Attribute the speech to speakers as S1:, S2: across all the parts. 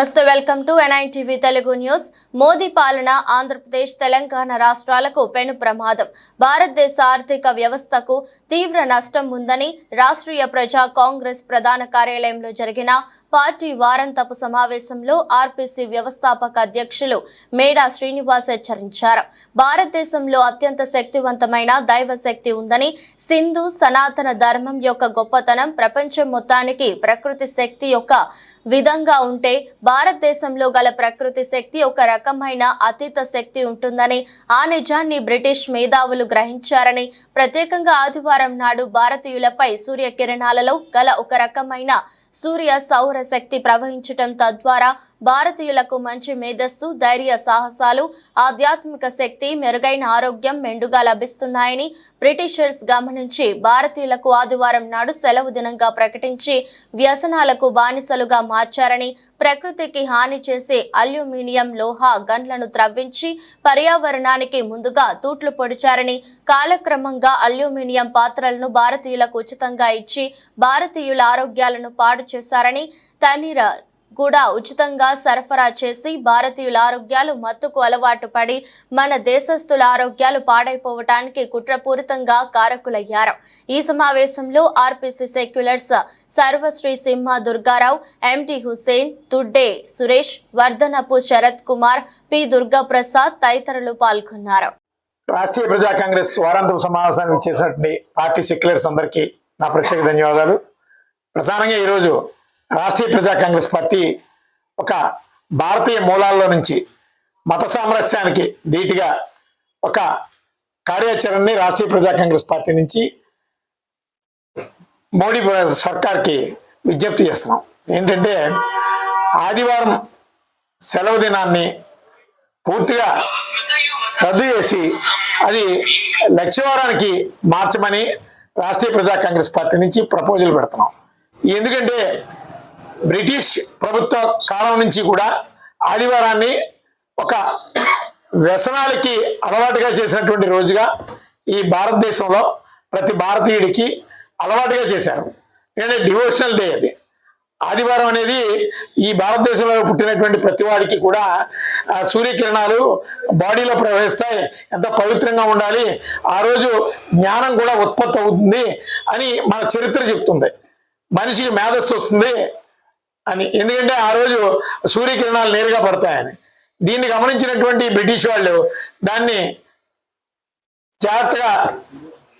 S1: నమస్తే welcome to NITV Telugu news. Modi పాలన ఆంధ్రప్రదేశ్ తెలంగాణ రాష్ట్రాలకు పెను ప్రమాదం. భారతదేశ ఆర్థిక వ్యవస్థకు తీవ్ర నష్టం ఉందని రాష్ట్రీయ ప్రజా కాంగ్రెస్ ప్రధాన కార్యాలయంలో జరిగిన పార్టీ వారంతపు సమావేశంలో ఆర్పీసీ వ్యవస్థాపక అధ్యక్షులు మేడా శ్రీనివాస్ హెచ్చరించారు. భారతదేశంలో అత్యంత శక్తివంతమైన దైవ శక్తి ఉందని సింధు సనాతన ధర్మం యొక్క గొప్పతనం ప్రపంచం మొత్తానికి ప్రకృతి శక్తి యొక్క విధంగా ఉంటే భారతదేశంలో గల ప్రకృతి శక్తి ఒక రకమైన అతీత శక్తి ఉంటుందని ఆ నిజాన్ని బ్రిటిష్ మేధావులు గ్రహించారని ప్రత్యేకంగా ఆదివారం నాడు భారతీయులపై సూర్యకిరణాలలో గల ఒక రకమైన సూర్య సౌర శక్తి ప్రవహించటం తద్వారా భారతీయులకు మంచి మేధస్సు ధైర్య సాహసాలు ఆధ్యాత్మిక శక్తి మెరుగైన ఆరోగ్యం మెండుగా లభిస్తున్నాయని బ్రిటిషర్స్ గమనించి భారతీయులకు ఆదివారం నాడు సెలవు దినంగా ప్రకటించి వ్యసనాలకు బానిసలుగా మార్చారని ప్రకృతికి హాని చేసే అల్యూమినియం లోహ గన్లను త్రవ్వించి పర్యావరణానికి ముందుగా తూట్లు పొడిచారని కాలక్రమంగా అల్యూమినియం పాత్రలను భారతీయులకు ఉచితంగా ఇచ్చి భారతీయుల ఆరోగ్యాలను పాడు చేశారని తనిర కూడా ఉచితంగా సరఫరా చేసి భారతీయుల ఆరోగ్యాలు మత్తుకు అలవాటు పడి మన దేశస్థుల ఆరోగ్యాలు పాడైపోవటానికి కుట్రపూరితంగా కారకులయ్యారు. ఈ సమావేశంలో ఆర్పీసీ సెక్యులర్స్ సర్వశ్రీ సింహ దుర్గారావు ఎంటి హుసేన్ తుడ్డే సురేష్ వర్ధనపు శరత్ కుమార్ పి దుర్గాప్రసాద్ తదితరులు పాల్గొన్నారు.
S2: రాష్ట్రీయ ప్రజా కాంగ్రెస్ వారాంతపు సమావేశానికి ఇచ్చేసినటువంటి పార్టీ సెక్యులర్స్ అందరికీ నా ప్రత్యేక ధన్యవాదాలు. ప్రధానంగా ఈరోజు రాష్ట్రీయ ప్రజా కాంగ్రెస్ పార్టీ ఒక భారతీయ మూలాల్లో నుంచి మత సామరస్యానికి ధీటుగా ఒక కార్యాచరణని రాష్ట్రీయ ప్రజా కాంగ్రెస్ పార్టీ నుంచి మోడీ సర్కార్కి విజ్ఞప్తి చేస్తున్నాం. ఏంటంటే ఆదివారం సెలవు దినాన్ని పూర్తిగా రద్దు చేసి అది లక్షవారానికి మార్చమని రాష్ట్రీయ ప్రజా కాంగ్రెస్ పార్టీ నుంచి ప్రపోజల్ పెడుతున్నాం. ఎందుకంటే బ్రిటిష్ ప్రభుత్వ కాలం నుంచి కూడా ఆదివారాన్ని ఒక వ్యసనాలకి అలవాటుగా చేసినటువంటి రోజుగా ఈ భారతదేశంలో ప్రతి భారతీయుడికి అలవాటుగా చేశారు. ఎందుకంటే డివోషనల్ డే అది. ఆదివారం అనేది ఈ భారతదేశంలో పుట్టినటువంటి ప్రతి వాడికి కూడా సూర్యకిరణాలు బాడీలో ప్రవహిస్తాయి. ఎంత పవిత్రంగా ఉండాలి ఆ రోజు జ్ఞానం కూడా ఉత్పత్తి అవుతుంది అని మన చరిత్ర చెప్తుంది. మనిషికి మేధస్సు వస్తుంది అని. ఎందుకంటే ఆ రోజు సూర్యకిరణాలు నేరుగా పడతాయని. దీన్ని గమనించినటువంటి బ్రిటిష్ వాళ్ళు దాన్ని జాగ్రత్తగా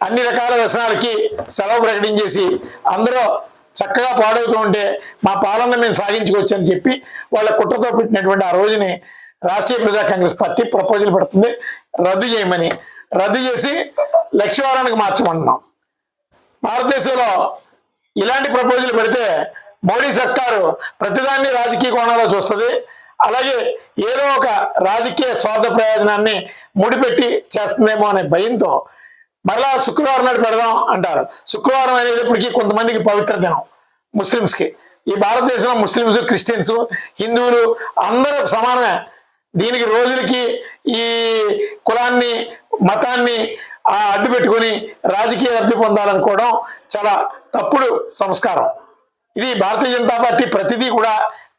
S2: అన్ని రకాల వ్యసనాలకి సెలవు ప్రకటించేసి అందరూ చక్కగా పాడవుతూ ఉంటే మా పాలన మేము సాగించుకోవచ్చని చెప్పి వాళ్ళ కుట్రతో పెట్టినటువంటి ఆ రోజుని రాష్ట్రీయ ప్రజా కాంగ్రెస్ పార్టీ ప్రపోజల్ పెడుతుంది. రద్దు చేయమని. రద్దు చేసి లక్ష్యవారానికి మార్చమంటున్నాం భారతదేశంలో ఇలాంటి ప్రపోజల్ పెడితే మోడీ సర్కారు ప్రతిదాన్ని రాజకీయ కోణంలో చూస్తుంది. అలాగే ఏదో ఒక రాజకీయ స్వార్థ ప్రయోజనాన్ని ముడిపెట్టి చేస్తుందేమో అనే భయంతో మరలా శుక్రవారం నాడు పెడదాం అంటారు. శుక్రవారం అనేటప్పటికీ ఇప్పటికీ కొంతమందికి పవిత్ర దినం ముస్లిమ్స్కి. ఈ భారతదేశంలో ముస్లిమ్స్ క్రిస్టియన్స్ హిందువులు అందరూ సమానమే. దీనికి రోజులకి ఈ కులాన్ని మతాన్ని అడ్డు పెట్టుకుని రాజకీయ లబ్ధి పొందాలనుకోవడం చాలా తప్పుడు సంస్కారం. ఇది భారతీయ జనతా పార్టీ ప్రతిదీ కూడా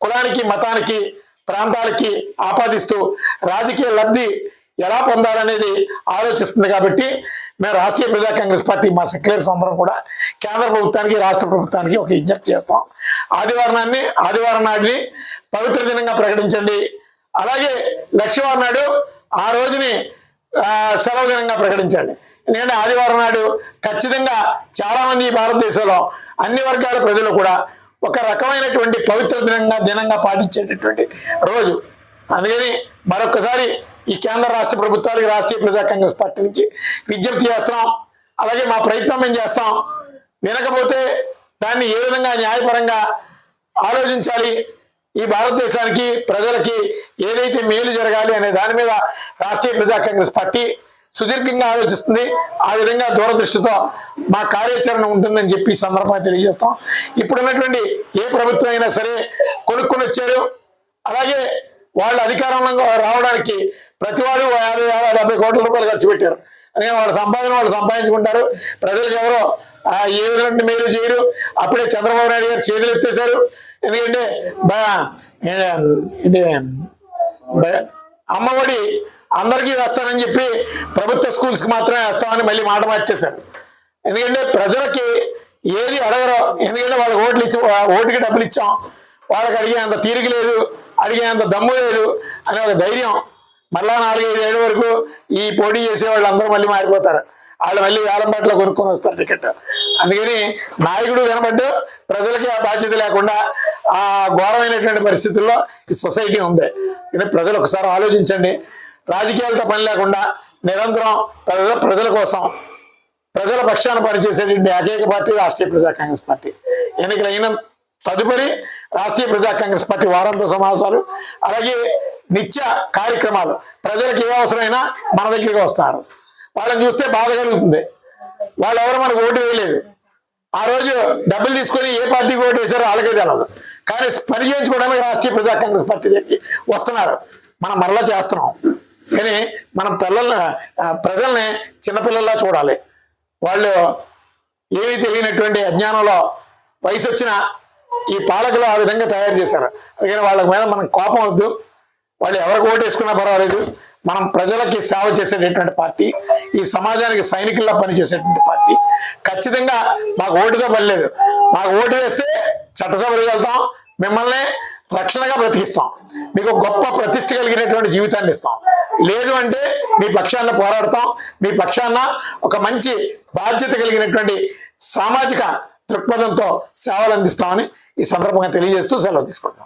S2: కులానికి మతానికి ప్రాంతాలకి ఆపాదిస్తూ రాజకీయ లబ్ధి ఎలా పొందాలనేది ఆలోచిస్తుంది కాబట్టి మేము రాష్ట్రీయ ప్రజా కాంగ్రెస్ పార్టీ మా సెక్యులర్స్ అందరం కూడా కేంద్ర ప్రభుత్వానికి రాష్ట్ర ప్రభుత్వానికి ఒక విజ్ఞప్తి చేస్తాం. ఆదివారాన్ని ఆదివారం నాటిని పవిత్ర దినంగా ప్రకటించండి. అలాగే లక్ష్మీవారం నాడు ఆ రోజుని సెలవు దినంగా ప్రకటించండి. ఎందుకంటే ఆదివారం నాడు ఖచ్చితంగా చాలామంది భారతదేశంలో అన్ని వర్గాల ప్రజలు కూడా ఒక రకమైనటువంటి పవిత్ర దినంగా దినంగా పాటించేటటువంటి రోజు. అందుకని మరొకసారి ఈ కేంద్ర రాష్ట్ర ప్రభుత్వాలకి రాష్ట్రీయ ప్రజా కాంగ్రెస్ పార్టీ నుంచి విజ్ఞప్తి చేస్తాం అలాగే మా ప్రయత్నం మేము చేస్తాం. వినకపోతే దాన్ని ఏ విధంగా న్యాయపరంగా ఆలోచించాలి? ఈ భారతదేశానికి ప్రజలకి ఏదైతే మేలు జరగాలి అనే దాని మీద రాష్ట్రీయ ప్రజా కాంగ్రెస్ పార్టీ సుదీర్ఘంగా ఆలోచిస్తుంది. ఆ విధంగా దూరదృష్టితో మా కార్యాచరణ ఉంటుందని చెప్పి సందర్భంగా తెలియజేస్తాం. ఇప్పుడున్నటువంటి ఏ ప్రభుత్వం అయినా సరే కొనుక్కొని వచ్చారు. అలాగే వాళ్ళు అధికారంలో రావడానికి ప్రతి వాడు యాభై యాభై డెబ్బై కోట్ల రూపాయలు ఖర్చు పెట్టారు. అందుకని వాళ్ళ సంపాదన వాళ్ళు సంపాదించుకుంటారు. ప్రజలకు ఎవరో ఆ, ఏ విధంగా మేలు చేయరు. అప్పుడే చంద్రబాబు నాయుడు గారు చేతులు ఎత్తేశారు. ఎందుకంటే అమ్మఒడి అందరికీ వేస్తానని చెప్పి ప్రభుత్వ స్కూల్స్కి మాత్రమే వేస్తామని మళ్ళీ మాట మార్చేశారు. ఎందుకంటే ప్రజలకి ఏది అడగరు. ఎందుకంటే వాళ్ళకి ఓట్లు ఇచ్చి ఓటుకి డబ్బులు ఇచ్చాం. వాళ్ళకి అడిగేంత తీరిక లేదు అడిగేంత దమ్ము లేదు అనే ఒక ధైర్యం మళ్ళా నాలుగైదు ఏడు వరకు ఈ పోటీ చేసే వాళ్ళు అందరూ మళ్ళీ మారిపోతారు. వాళ్ళు మళ్ళీ వేలంపాట్లో కొనుక్కొని వస్తారు టికెట్. అందుకని నాయకుడు కనబడ్డు ప్రజలకి ఆ బాధ్యత లేకుండా ఆ ఘోరమైనటువంటి పరిస్థితుల్లో ఈ సొసైటీ ఉంది. కానీ ప్రజలు ఒకసారి ఆలోచించండి. రాజకీయాలతో పని లేకుండా నిరంతరం ప్రజల ప్రజల కోసం ప్రజల పక్షాన పనిచేసేటువంటి ఏకైక పార్టీ రాష్ట్రీయ ప్రజా కాంగ్రెస్ పార్టీ. ఎన్నికలైన తదుపరి రాష్ట్రీయ ప్రజా కాంగ్రెస్ పార్టీ వారాంత సమావేశాలు అలాగే నిత్య కార్యక్రమాలు. ప్రజలకు ఏ అవసరమైనా మన దగ్గరికి వస్తారు. వాళ్ళని చూస్తే బాధ కలుగుతుంది. వాళ్ళు ఎవరు మనకు ఓటు వేయలేదు. ఆ రోజు డబ్బులు తీసుకొని ఏ పార్టీకి ఓటు వేశారో వాళ్ళకే తెలియదు కానీ పని చేయించుకోవడానికి రాష్ట్రీయ ప్రజా కాంగ్రెస్ పార్టీ దగ్గరికి వస్తున్నారు. మనం మరలా చేస్తున్నాం. కానీ మనం పిల్లల్ని ప్రజల్ని చిన్నపిల్లల్లా చూడాలి. వాళ్ళు ఏమీ తెలియనటువంటి అజ్ఞానంలో వయసు వచ్చిన ఈ పాలకులు ఆ విధంగా తయారు చేశారు. అందుకని వాళ్ళ మీద మనం కోపం వద్దు. వాళ్ళు ఎవరికి ఓటేసుకున్నా పర్వాలేదు. మనం ప్రజలకి సేవ చేసేటటువంటి పార్టీ ఈ సమాజానికి సైనికుల్లా పనిచేసేటువంటి పార్టీ. ఖచ్చితంగా మాకు ఓటుతో పని లేదు. మాకు ఓటు వేస్తే చట్టసభలకు వెళ్తాం. మిమ్మల్ని రక్షణగా బ్రతికిస్తాం. మీకు గొప్ప ప్రతిష్ట కలిగినటువంటి జీవితాన్ని ఇస్తాం. లేదు అంటే మీ పక్షాన పోరాడతాం. మీ పక్షాన ఒక మంచి బాధ్యత కలిగినటువంటి సామాజిక దృక్పథంతో సేవలు అందిస్తామని ఈ సందర్భంగా తెలియజేస్తూ సెలవు తీసుకుంటాం